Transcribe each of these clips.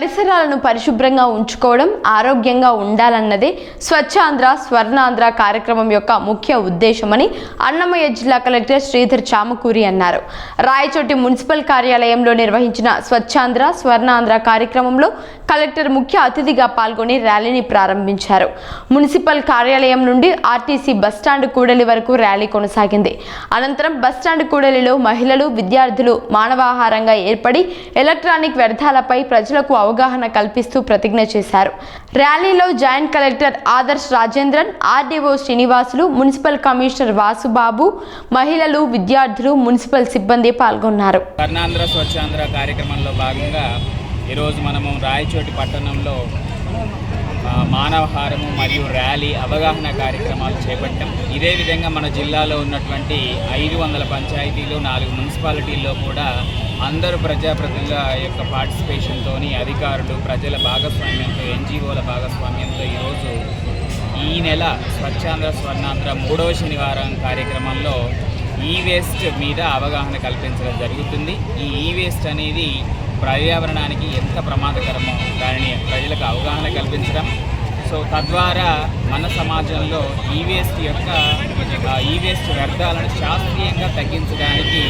పరిసరాలను పరిశుభ్రంగా ఉంచుకోవడం ఆరోగ్యంగా ఉండాలన్నదే స్వచ్ఛాంధ్ర స్వర్ణాంధ్ర కార్యక్రమం యొక్క ముఖ్య ఉద్దేశమని అన్నమయ్య జిల్లా కలెక్టర్ శ్రీధర్ చామకూరి అన్నారు. రాయచోటి మున్సిపల్ కార్యాలయంలో నిర్వహించిన స్వచ్ఛాంధ్ర స్వర్ణాంధ్ర కార్యక్రమంలో కలెక్టర్ ముఖ్య అతిథిగా పాల్గొని ర్యాలీని ప్రారంభించారు. మున్సిపల్ కార్యాలయం నుండి ఆర్టీసీ బస్టాండ్ కూడలి వరకు ర్యాలీ కొనసాగింది. అనంతరం బస్టాండ్ కూడలిలో మహిళలు విద్యార్థులు మానవాహారంగా ఏర్పడి ఎలక్ట్రానిక్ వ్యర్థాలపై ప్రజలకు అవగాహన అవగాహన కల్పిస్తూ ప్రతిజ్ఞ చేశారు. ర్యాలీలో joint collector Adarsh Rajendran RDO Srinivasulu municipal commissioner Vasubabu మహిళలు విద్యార్థులు మున్సిపల్ సిబ్బంది పాల్గొన్నారు. కర్ణాంధ్ర స్వచ్ఛాంధ్ర కార్యక్రమంలో భాగంగా ఈరోజు మనము రాయచోటి పట్టణంలో మానవహారము మరియు ర్యాలీ అవగాహన కార్యక్రమాలు చేపట్టాం ఇదే విధంగా మన జిల్లాలో ఉన్నటువంటి ఐదు వందల పంచాయతీలు నాలుగు మున్సిపాలిటీల్లో కూడా అందరూ ప్రజాప్రతినిధుల యొక్క పార్టిసిపేషన్తో అధికారులు ప్రజల భాగస్వామ్యంతో ఎన్జిఓల భాగస్వామ్యంతో ఈరోజు ఈ నెల స్వచ్ఛాంధ్ర స్వర్ణాంధ్ర మూడవ శనివారం కార్యక్రమంలో ఈ వేస్ట్ మీద అవగాహన కల్పించడం జరుగుతుంది. ఈ ఈ వేస్ట్ అనేది పర్యావరణానికి ఎంత ప్రమాదకరమో దానిని ప్రజలకు అవగాహన కల్పించడం. సో తద్వారా మన సమాజంలో ఈ వేస్ట్ యొక్క ఈ వేస్ట్ వ్యర్థాలను శాస్త్రీయంగా తగ్గించడానికి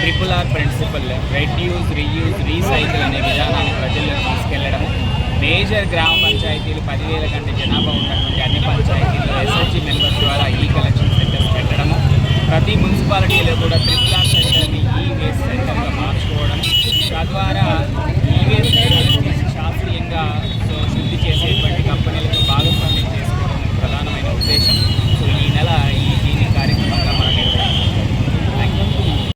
triple R principle reduce reuse recycle అనే విధానాన్ని ప్రజల్లో తీసుకెళ్ళడం మేజర్ గ్రామ పంచాయతీలు పదివేల కంటే జనాభా ఉన్నటువంటి అన్ని పంచాయతీల్లో ఎస్ఎస్జి మెంబర్స్ ద్వారా ఈ కలెక్షన్ సెంటర్స్ పెట్టడము ప్రతి మున్సిపాలిటీలో కూడా ట్రిపుల్ ఆర్